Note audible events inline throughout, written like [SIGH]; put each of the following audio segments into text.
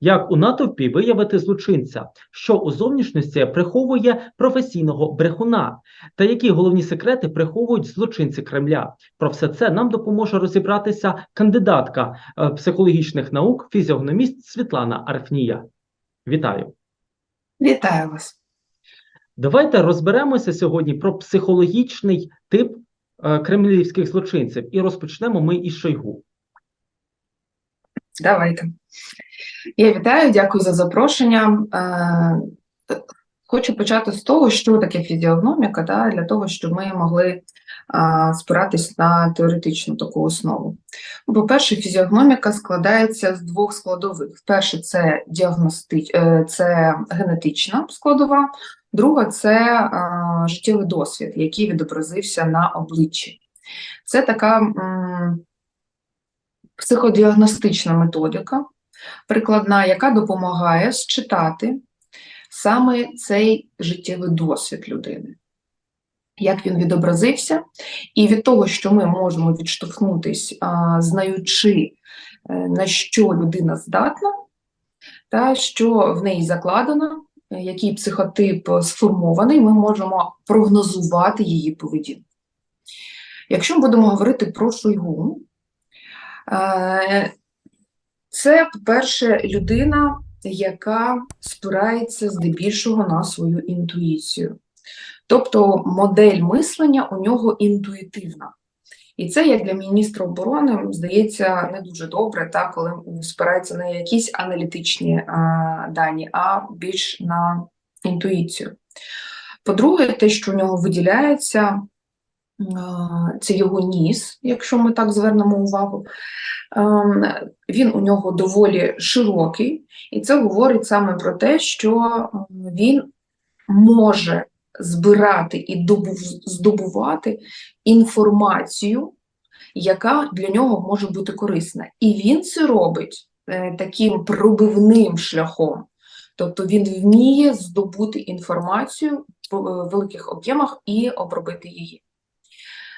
Як у натовпі виявити злочинця, що у зовнішності приховує професійного брехуна, та які головні секрети приховують злочинці Кремля? Про все це нам допоможе розібратися кандидатка е, психологічних наук, фізіогноміст Світлана Арфнія. Вітаю! Вітаю вас. Давайте розберемося сьогодні про психологічний тип е, кремлівських злочинців і розпочнемо ми із Шойгу. Давайте. Я вітаю, дякую за запрошення. Е, Хочу почати з того, що таке фізіогноміка, да, для того, щоб ми могли а, спиратись на теоретичну таку основу. Ну, По-перше, фізіогноміка складається з двох складових. Перше, це діагностич... е, це генетична складова, друга це а, життєвий досвід, який відобразився на обличчі. Це така м, психодіагностична методика, прикладна, яка допомагає считати саме цей життєвий досвід людини, як він відобразився, і від того, що ми можемо відштовхнутись, знаючи, е, на що людина здатна, та що в неї закладено, який психотип сформований, ми можемо прогнозувати її поведінку. Якщо ми будемо говорити про Шойгу, це, по-перше, людина, яка спирається здебільшого на свою інтуїцію. Тобто модель мислення у нього інтуїтивна. І це, як для міністра оборони, здається, не дуже добре, так, коли спирається на якісь аналітичні а, дані, а більш на інтуїцію. По-друге, те, що у нього виділяється, це його ніс, якщо ми так звернемо увагу. Ем, він у нього доволі широкий, і це говорить саме про те, що він може збирати і здобувати інформацію, яка для нього може бути корисна. І він це робить е, таким пробивним шляхом. Тобто він вміє здобути інформацію в великих об'ємах і обробити її.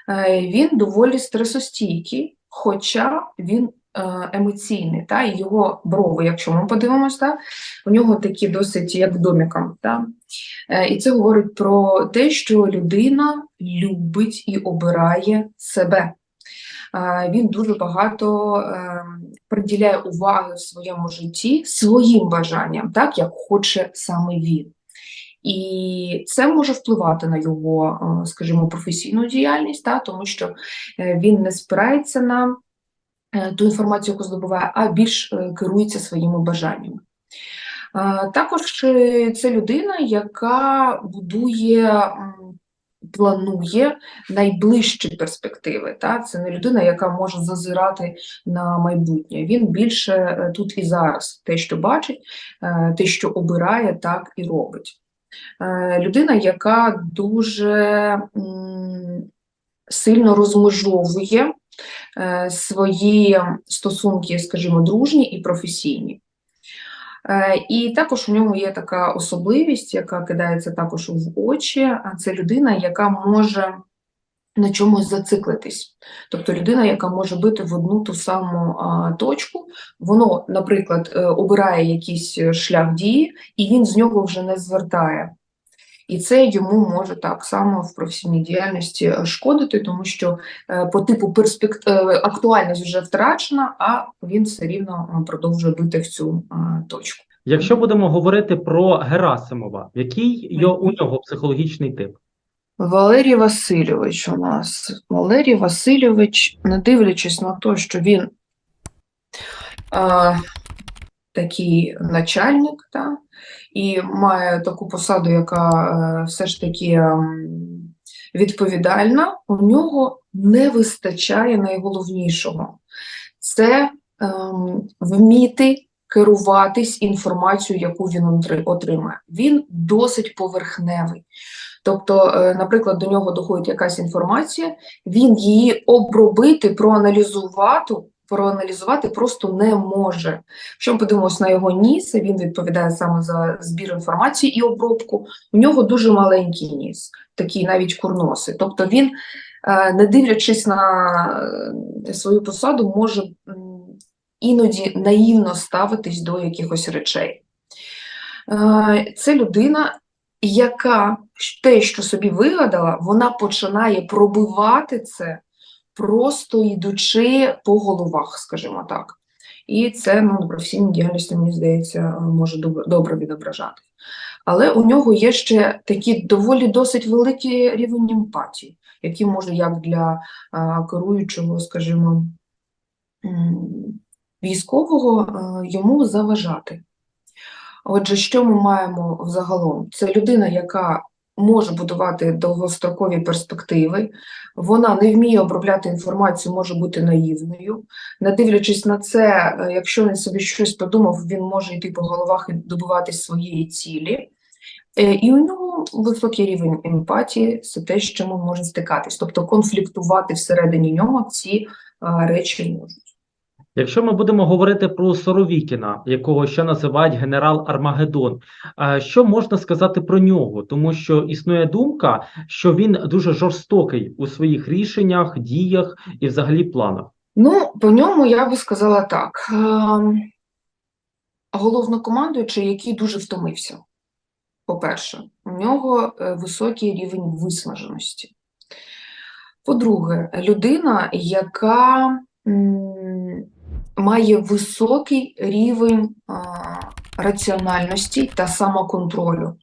Е, він доволі стресостійкий, хоча він е, емоційний, та, і його брови, якщо ми подивимося, у нього такі досить як доміком. Та? Е, і це говорить про те, що людина любить і обирає себе. Він дуже багато приділяє уваги в своєму житті своїм бажанням, так як хоче саме він. І це може впливати на його, е, скажімо, професійну діяльність, та, тому що е, він не спирається на е, ту інформацію, яку здобуває, а більш керується своїми бажаннями. Також це людина, яка будує, планує найближчі перспективи. Та? Це не людина, яка може зазирати на майбутнє. Він більше тут і зараз те, що бачить, те, що обирає, так і робить. Е, людина, яка дуже сильно розмежовує е, свої стосунки, скажімо, дружні і професійні. Е, і також у ньому є така особливість, яка кидається також в очі, це людина, яка може на чомусь зациклитись. Тобто людина, яка може бити в одну ту саму а, точку, воно, наприклад, е, обирає якийсь шлях дії, і він з нього вже не звертає. І це йому може так само в професійній діяльності шкодити, тому що е, по типу перспект... Е, актуальність вже втрачена, а він все рівно продовжує бити в цю точку. Якщо будемо говорити про Герасимова, який у нього психологічний тип? Валерій Васильович у нас. Валерій Васильович, не дивлячись на те, що він а, такий начальник, та, і має таку посаду, яка а, е, все ж таки а, відповідальна, у нього не вистачає найголовнішого це а, ем, вміти керуватись інформацією, яку він отримає. Він досить поверхневий. Тобто, е, наприклад, до нього доходить якась інформація, він її обробити, проаналізувати. Проаналізувати просто не може. Якщо ми подивимося на його ніс, він відповідає саме за збір інформації і обробку. У нього дуже маленький ніс, такий навіть курноси. Тобто він, е, не дивлячись на е, свою посаду, може іноді наївно ставитись до якихось речей. Це людина, яка те, що собі вигадала, вона починає пробивати це, просто йдучи по головах, скажімо так. І це ну, професійній діяльності, мені здається, може добре, відображати. Але у нього є ще такий доволі досить великий рівень емпатії, який може як для а, керуючого, скажімо, військового а, йому заважати. Отже, що ми маємо взагалом? Це людина, яка може будувати довгострокові перспективи, вона не вміє обробляти інформацію, може бути наївною. Не дивлячись на це, е, якщо він собі щось подумав, він може йти по головах і добиватись своєї цілі. Е, І у нього високий рівень емпатії, це те, з чим можемо стикатись. Тобто конфліктувати всередині нього ці речі можуть. Якщо ми будемо говорити про Соровікіна, якого ще називають генерал Армагеддон, е, що можна сказати про нього? Тому що існує думка, що він дуже жорстокий у своїх рішеннях, діях і взагалі планах. Ну, по ньому я би сказала так. Ем, Головнокомандуючий, який дуже втомився. По-перше, у нього е, високий рівень виснаженості. По-друге, людина, яка має високий рівень раціональності та самоконтролю,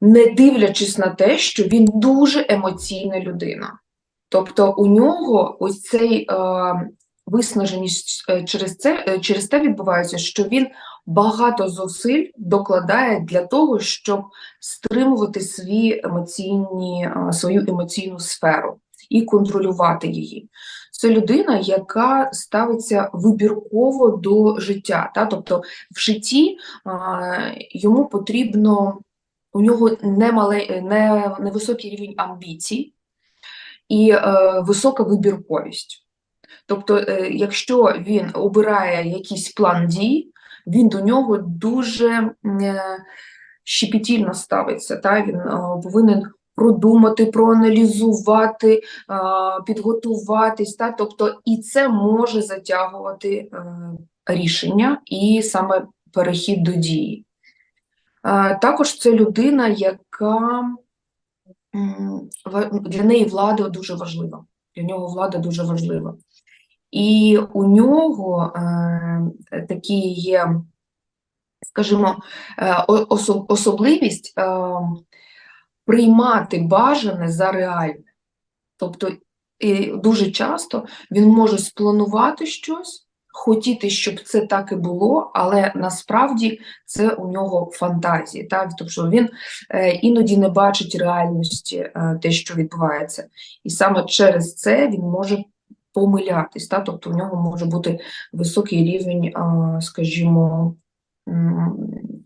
не дивлячись на те, що він дуже емоційна людина. Тобто у нього ось цей е, виснаженість через це е, через те відбувається, що він багато зусиль докладає для того, щоб стримувати свої емоційні, свою емоційну сферу і контролювати її. Це людина, яка ставиться вибірково до життя. Та? Тобто в житті е, йому потрібно, у нього немале, не, невисокий рівень амбіцій і е, висока вибірковість. Тобто, е, якщо він обирає якийсь план дій, він до нього дуже е, щепетільно ставиться. Та? Він е, повинен продумати, проаналізувати, підготуватись. Та? Тобто, і це може затягувати е, рішення і саме перехід до дії. Е, також це людина, яка для неї влада дуже важлива. Для нього влада дуже важлива. І у нього е, такі є, скажімо, е, о- осо- особливість е, приймати бажане за реальне. Тобто, і дуже часто він може спланувати щось, хотіти, щоб це так і було, але насправді це у нього фантазії. Так? Тобто він е, іноді не бачить реальності е, те, що відбувається. І саме через це він може помилятись, та? тобто в нього може бути високий рівень, скажімо,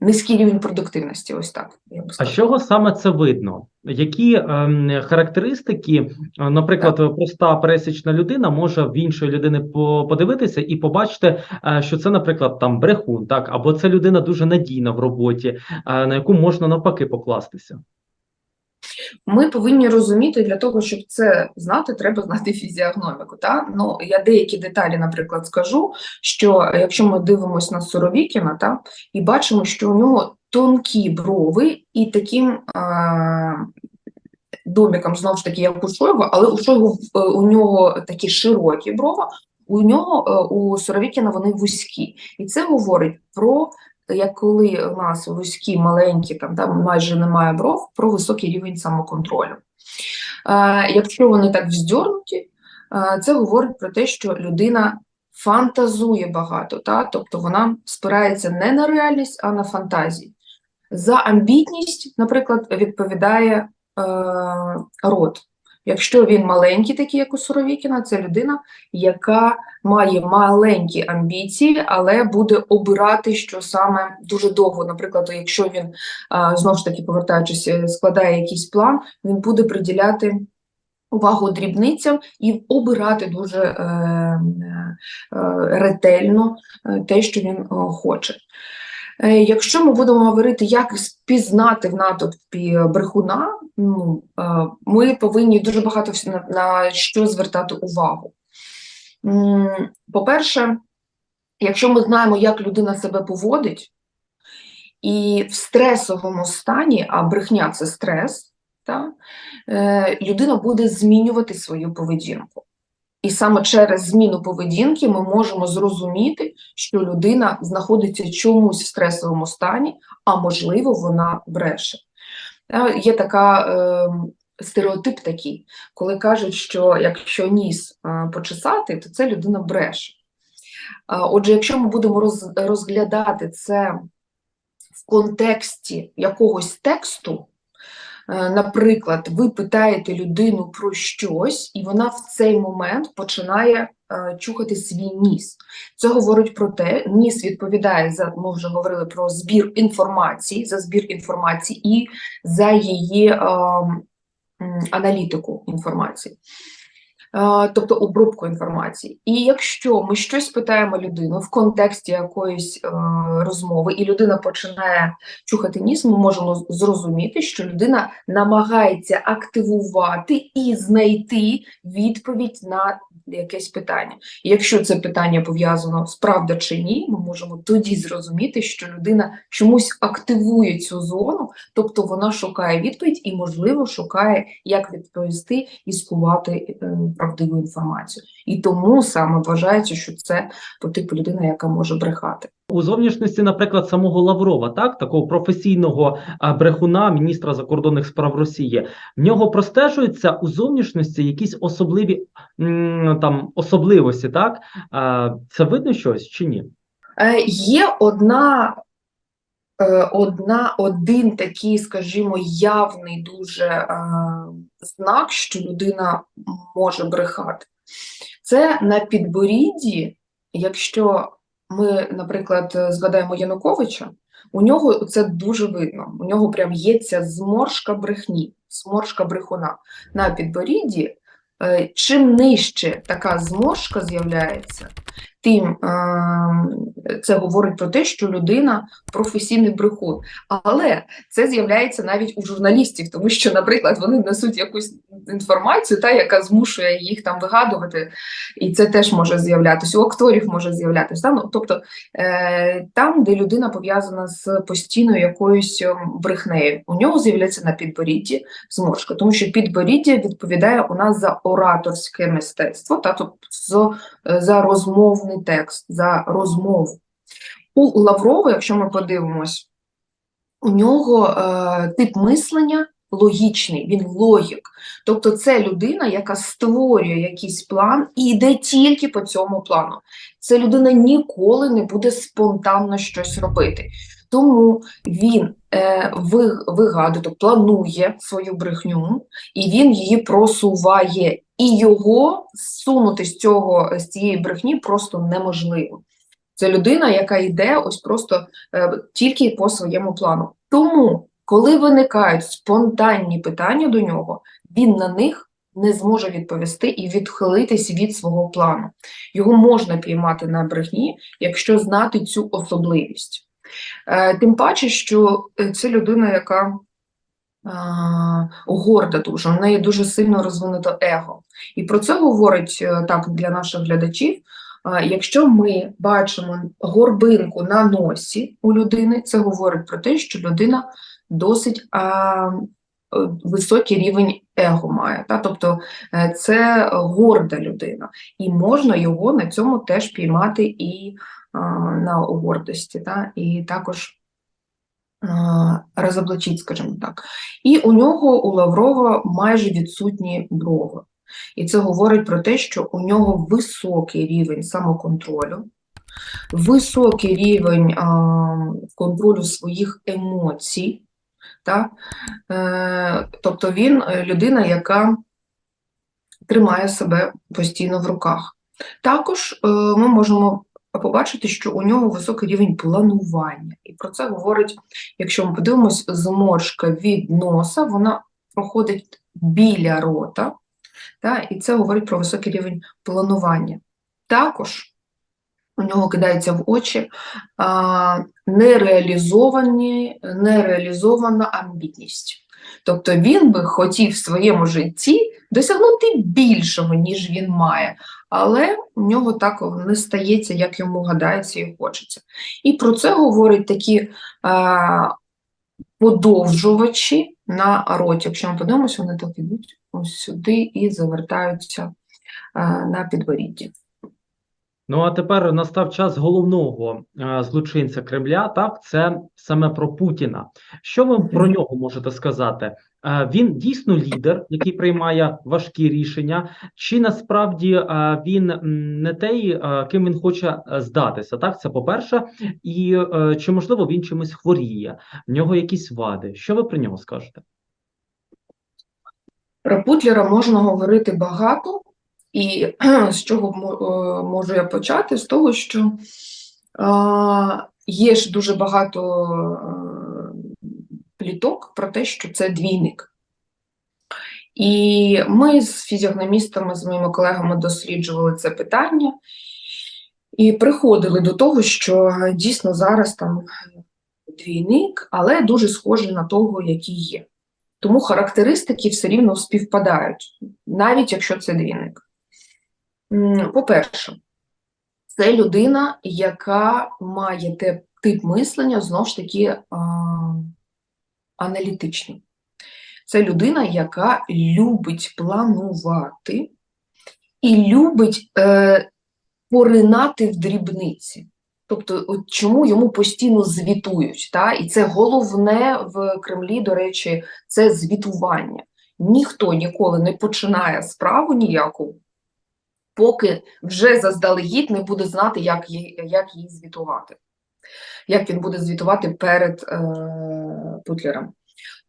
низький рівень продуктивності, ось так. Я б А з чого саме це видно? Які е, характеристики, наприклад, наприклад, проста пересічна людина може в іншої людини подивитися і побачити, е, що це, наприклад, там брехун, так, або це людина дуже надійна в роботі, е, на яку можна навпаки покластися. Ми повинні розуміти, для того, щоб це знати, треба знати фізіогноміку. Та? Ну, я деякі деталі, наприклад, скажу, що якщо ми дивимося на Суровікіна, та, і бачимо, що у нього тонкі брови і таким а, доміком, знову ж таки, як у Шойгу, але у Шойгу е, у нього такі широкі брови, у нього, е, у Суровікіна вони вузькі. І це говорить про як коли у нас вузькі, маленькі, там, там майже немає бров, про високий рівень самоконтролю. Е, якщо вони так вздьорнуті, е, це говорить про те, що людина фантазує багато, та? тобто вона спирається не на реальність, а на фантазії. За амбітність, наприклад, відповідає е, род. Якщо він маленький, такий як у Суровікіна, це людина, яка має маленькі амбіції, але буде обирати, що саме дуже довго. Наприклад, якщо він знову ж таки повертаючись, е, складає якийсь план, він буде приділяти увагу дрібницям і обирати дуже е, е, ретельно е, те, що він е, хоче. Е, Якщо ми будемо говорити, як спізнати в натовпі брехуна, ну, е, ми повинні дуже багато на, що звертати увагу. По-перше, Якщо ми знаємо, як людина себе поводить, і в стресовому стані, а брехня це стрес, та, е, людина буде змінювати свою поведінку. І саме через зміну поведінки ми можемо зрозуміти, що людина знаходиться чомусь в стресовому стані, а можливо, вона бреше. Є така е, стереотип такий, коли кажуть, що якщо ніс е, почесати, то це людина бреше. Отже, якщо ми будемо розглядати це в контексті якогось тексту, наприклад, ви питаєте людину про щось, і вона в цей момент починає е, чухати свій ніс. Це говорить про те, ніс відповідає за, ми вже говорили про збір інформації, за збір інформації і за її е, аналітику інформації. Е, Тобто обробку інформації. І якщо ми щось питаємо людину в контексті якоїсь е, розмови, і людина починає чухати ніс, ми можемо зрозуміти, що людина намагається активувати і знайти відповідь на якесь питання. І якщо це питання пов'язано з правда чи ні, ми можемо тоді зрозуміти, що людина чомусь активує цю зону, тобто вона шукає відповідь і, можливо, шукає, як відповісти і скувати е, правдиву інформацію. І тому саме вважається, що це по типу людина, яка може брехати. У зовнішності, наприклад, самого Лаврова, так такого професійного брехуна, міністра закордонних справ Росії, в нього простежуються у зовнішності якісь особливі там особливості, так це видно щось чи ні? Е, Є одна, одна, один такий, скажімо, явний дуже е, знак, що людина може брехати. Це на підборідді, якщо ми, наприклад, е, згадаємо Януковича, у нього це дуже видно. У нього прям є ця зморшка брехні, зморшка брехуна на підборідді. е, Чим нижче така зморшка з'являється, тим е, це говорить про те, що людина професійний брехун. Але це з'являється навіть у журналістів, тому що, наприклад, вони несуть якусь інформацію, та яка змушує їх там вигадувати, і це теж може з'являтися. У акторів може з'являтися. Ну, тобто е, там, де людина пов'язана з постійною якоюсь ем, брехнею, у нього з'являється на підборідді зморшка, тому що підборіддя відповідає у нас за ораторське мистецтво, та тобто з, за розмовний текст, за розмову. У Лаврова, якщо ми подивимось, у нього е, тип мислення логічний, він логік. Тобто це людина, яка створює якийсь план і йде тільки по цьому плану. Це людина ніколи не буде спонтанно щось робити. Тому він е, вигадує, тобто планує свою брехню, і він її просуває. І його зсунути з цього з цієї брехні просто неможливо. Це людина, яка йде ось просто е, тільки по своєму плану. Тому, коли виникають спонтанні питання до нього, він на них не зможе відповісти і відхилитись від свого плану. Його можна піймати на брехні, якщо знати цю особливість. Е, тим паче, що е, це людина, яка горда дуже, у неї дуже сильно розвинуто его. І про це говорить е, так для наших глядачів. Якщо ми бачимо горбинку на носі у людини, це говорить про те, що людина досить а, е, високий рівень его має. Та? Тобто е, це горда людина, і можна його на цьому теж піймати і а, на гордості, та? і також розоблачить, скажімо так. І у нього, у Лаврова, майже відсутні брови. І це говорить про те, що у нього високий рівень самоконтролю, високий рівень а, контролю своїх емоцій. Та? Е, тобто він е, людина, яка тримає себе постійно в руках. Також е, ми можемо побачити, що у нього високий рівень планування. І про це говорить, якщо ми подивимось, зморшка від носа, вона проходить біля рота, та, і це говорить про високий рівень планування. Також у нього кидається в очі а, нереалізовані, нереалізована амбітність. Тобто він би хотів в своєму житті досягнути більшого, ніж він має, але у нього так не стається, як йому гадається і хочеться. І про це говорять такі е, подовжувачі на роті. Якщо ми подивимося, вони так ідуть ось сюди і завертаються е, на підборідді. Ну а тепер настав час головного е, злочинця Кремля. Так, це саме про Путіна. Що ви про нього можете сказати? Е, Він дійсно лідер, який приймає важкі рішення, чи насправді е, він не той, е, ким він хоче е, здатися? Так, це по-перше, і е, чи можливо він чимось хворіє? В нього якісь вади? Що ви про нього скажете? Про Путлера можна говорити багато, і [CLEARS THROAT] з чого е, можу я почати? З того, що є ж дуже багато е, пліток про те, що це двійник. І ми з фізіогномістами, з моїми колегами досліджували це питання і приходили до того, що дійсно зараз там двійник, але дуже схожий на того, який є. Тому характеристики все рівно співпадають, навіть якщо це двійник. По-перше, це людина, яка має те- тип мислення, знову ж таки, аналітичний. Це людина, яка любить планувати і любить е, поринати в дрібниці. Тобто, от чому йому постійно звітують? Та? І це головне в Кремлі, до речі, це звітування. Ніхто ніколи не починає справу ніяку, поки вже заздалегідь не буде знати, як її, як її звітувати, як він буде звітувати перед е, Путлером.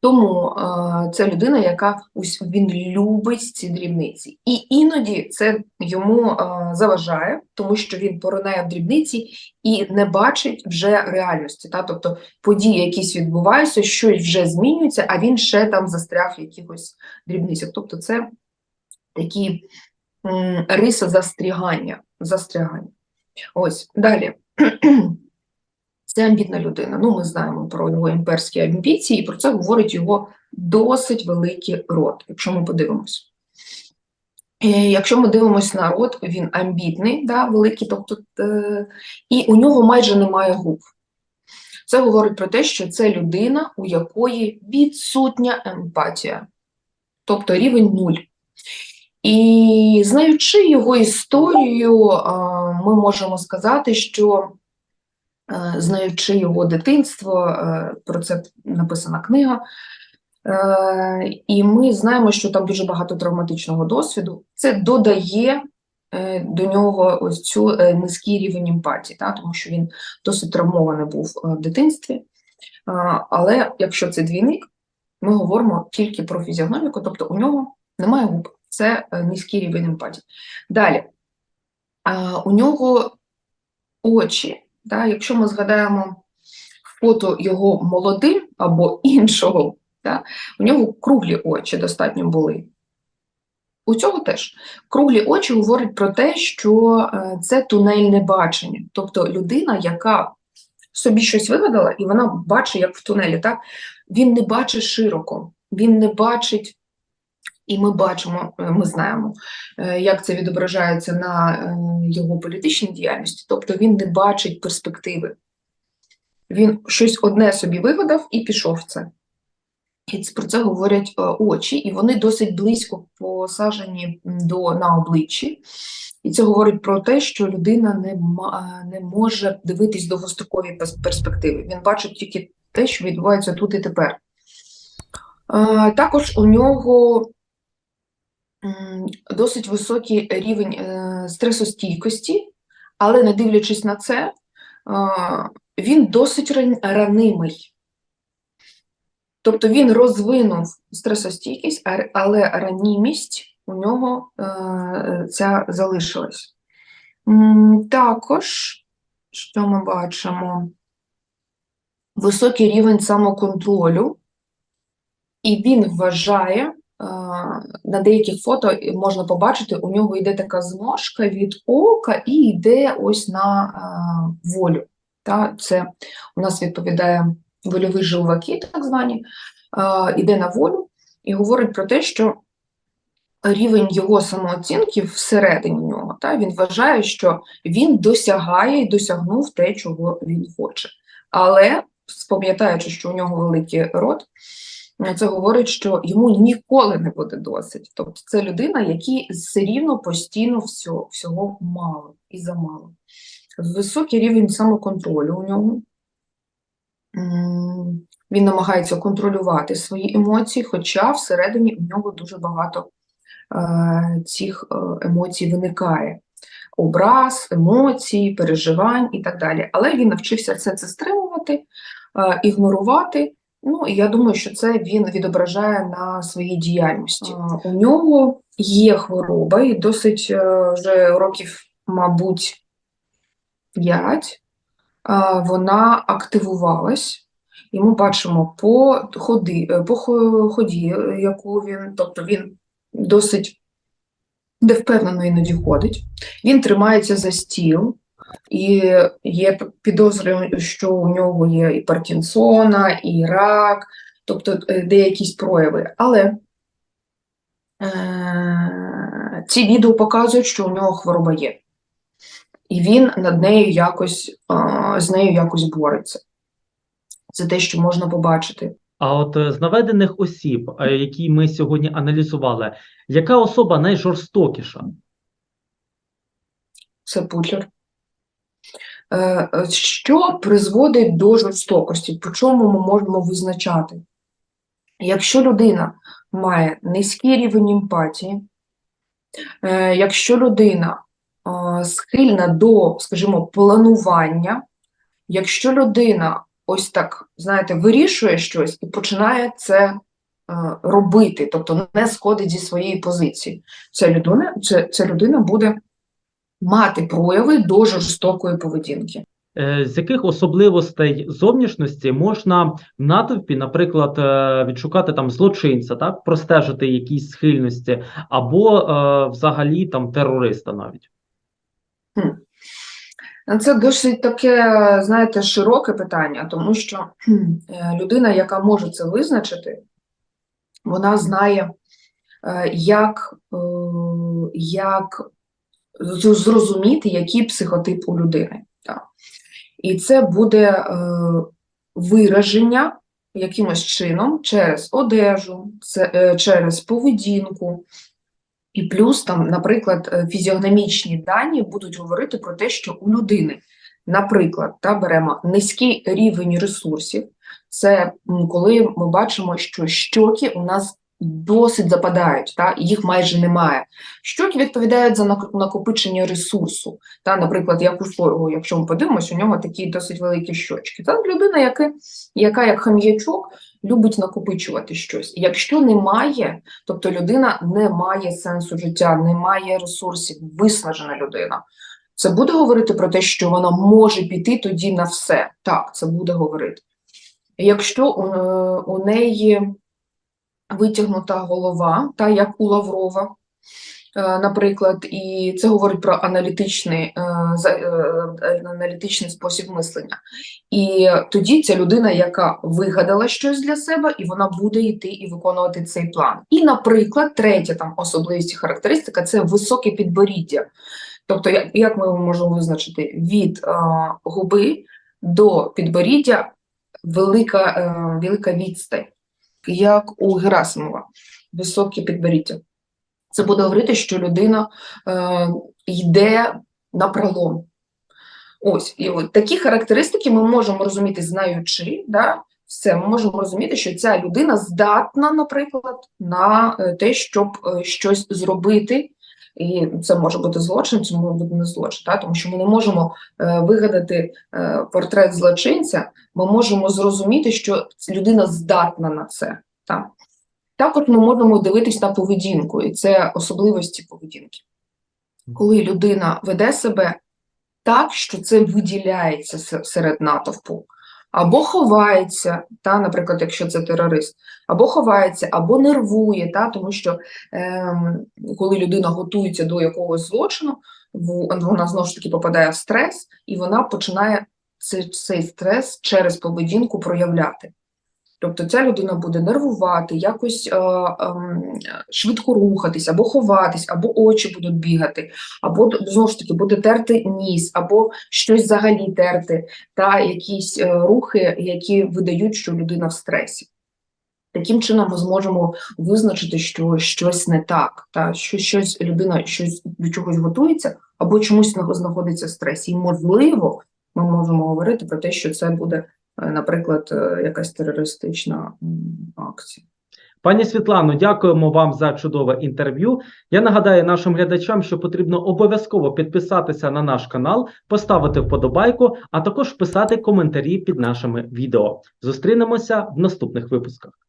Тому е, це людина, яка ось він любить ці дрібниці. І іноді це йому е, заважає, тому що він поринає в дрібниці і не бачить вже реальності. Та? Тобто події якісь відбуваються, щось вже змінюється, а він ще там застряг в якихось дрібницях. Тобто це такі м, риси застрягання. застрягання. Ось далі. [CLEARS THROAT] Це амбітна людина. Ну, ми знаємо про його імперські амбіції, і про це говорить його досить великий рот, якщо ми подивимось. Е, Якщо ми дивимося на рот, він амбітний, да, великий, тобто, е, і у нього майже немає губ. Це говорить про те, що це людина, у якої відсутня емпатія, тобто рівень нуль. І знаючи його історію, ми можемо сказати, що е, знаючи його дитинство, е, про це написана книга. Е, І ми знаємо, що там дуже багато травматичного досвіду. Це додає до нього ось цю низький рівень емпатії, та, тому що він досить травмований був в дитинстві. Але якщо це двійник, ми говоримо тільки про фізіогноміку, тобто у нього немає губ. Це низький рівень емпатії. Далі, у нього очі. Да, якщо ми згадаємо фото його молодим або іншого, да, у нього круглі очі достатньо були. У цього теж круглі очі говорять про те, що е, це тунельне бачення. Тобто людина, яка собі щось вигадала, і вона бачить, як в тунелі, так? він не бачить широко, він не бачить. І ми бачимо, е, ми знаємо, е, як це відображається на е, його політичній діяльності. Тобто він не бачить перспективи. Він щось одне собі вигадав і пішов в це. І про це говорять очі, і вони досить близько посаджені до, на обличчі. І це говорить про те, що людина не, не може дивитись довгострокові перспективи. Він бачить тільки те, що відбувається тут і тепер. Також у нього досить високий рівень е, стресостійкості, але не дивлячись на це, е, він досить ран- ранимий. Тобто він розвинув стресостійкість, але ранімість у нього е, ця залишилась. Також, що ми бачимо, високий рівень самоконтролю, і він вважає, на деяких фото можна побачити, у нього йде така зморшка від ока і йде ось на е, волю. Та, це у нас відповідає вольові жилваки, так звані. іде на волю і говорить про те, що рівень його самооцінки всередині нього, та, він вважає, що він досягає і досягнув те, чого він хоче. Але, пам'ятаючи, що у нього великий рот, це говорить, що йому ніколи не буде досить. Тобто це людина, якій все рівно постійно всього, всього мало і замало. Високий рівень самоконтролю у нього. Він намагається контролювати свої емоції, хоча всередині у нього дуже багато е, цих е, емоцій виникає. Образ, емоцій, переживань і так далі. Але він навчився все це стримувати, е, ігнорувати. Ну, і я думаю, що це він відображає на своїй діяльності. У нього є хвороба, і досить е, вже років, мабуть, 5 вона активувалась. І ми бачимо по ходи, е, по ході, яку він, тобто він досить невпевнено іноді ходить. Він тримається за стіл, і є підозри, що у нього є і Паркінсона, і рак, тобто е, деякісь прояви. Але е- ці відео показують, що у нього хвороба є. І він над нею якось, а, з нею якось бореться. Це те, що можна побачити. А от е, з наведених осіб, е, які ми сьогодні аналізували, яка особа найжорстокіша? Це Путлер. Е, е, Що призводить до жорстокості? По чому ми можемо визначати? Якщо людина має низький рівень емпатії, е, якщо людина схильна до, скажімо, планування, якщо людина ось так, знаєте, вирішує щось і починає це робити, тобто не сходить зі своєї позиції, ця людина, це, ця людина буде мати прояви до жорстокої поведінки. Е, З яких особливостей зовнішності можна в натовпі, наприклад, е, відшукати там злочинця, так, простежити якісь схильності, або е, взагалі там терориста навіть? Це досить таке, знаєте, широке питання, тому що е, людина, яка може це визначити, вона знає, як, як зрозуміти, який психотип у людини. Так. І це буде е, вираження якимось чином через одежу, е, через поведінку. І плюс там, наприклад, е, фізіогномічні дані будуть говорити про те, що у людини, наприклад, та беремо низький рівень ресурсів. Це коли ми бачимо, що щоки у нас досить западають, та їх майже немає. Щоки відповідають за накопичення ресурсу. Та, наприклад, як у Шойгу, якщо ми подивимось, у нього такі досить великі щочки. Це людина, яка, яка як хам'ячок любить накопичувати щось. Якщо немає, тобто людина не має сенсу життя, не має ресурсів, виснажена людина. Це буде говорити про те, що вона може піти тоді на все. Так, це буде говорити. Якщо у, е, у неї витягнута голова, та як у Лаврова, е, наприклад, і це говорить про аналітичний, е, е, аналітичний спосіб мислення. І тоді ця людина, яка вигадала щось для себе, і вона буде йти і виконувати цей план. І, наприклад, третя там особливість і характеристика це високе підборіддя. Тобто, як, ми можемо визначити від губи до підборіддя велика, велика відстань, як у Герасимова, високі підборіддя. Це буде говорити, що людина е, йде на пролом. Ось, і от такі характеристики ми можемо розуміти, знаючи, да, все, ми можемо розуміти, що ця людина здатна, наприклад, на е, те, щоб е, щось зробити. І це може бути злочин, це може бути не злочин, да? тому що ми не можемо е, вигадати е, портрет злочинця, ми можемо зрозуміти, що людина здатна на це. Так? Також ми можемо дивитись на поведінку, і це особливості поведінки. Коли людина веде себе так, що це виділяється серед натовпу, або ховається, та, наприклад, якщо це терорист, або ховається, або нервує, та, тому що е, коли людина готується до якогось злочину, вона знову ж таки попадає в стрес, і вона починає цей, цей стрес через поведінку проявляти. Тобто ця людина буде нервувати, якось е, ем, швидко рухатись, або ховатись, або очі будуть бігати, або знову ж таки буде терти ніс, або щось взагалі терти, та якісь е, рухи, які видають, що людина в стресі. Таким чином ми зможемо визначити, що щось не так, та що щось людина щось до чогось готується, або чомусь знаходиться в стресі. І можливо, ми можемо говорити про те, що це буде, е, наприклад, е, якась терористична акція. Пані Світлано, дякуємо вам за чудове інтерв'ю. Я нагадаю нашим глядачам, що потрібно обов'язково підписатися на наш канал, поставити вподобайку, а також писати коментарі під нашими відео. Зустрінемося в наступних випусках.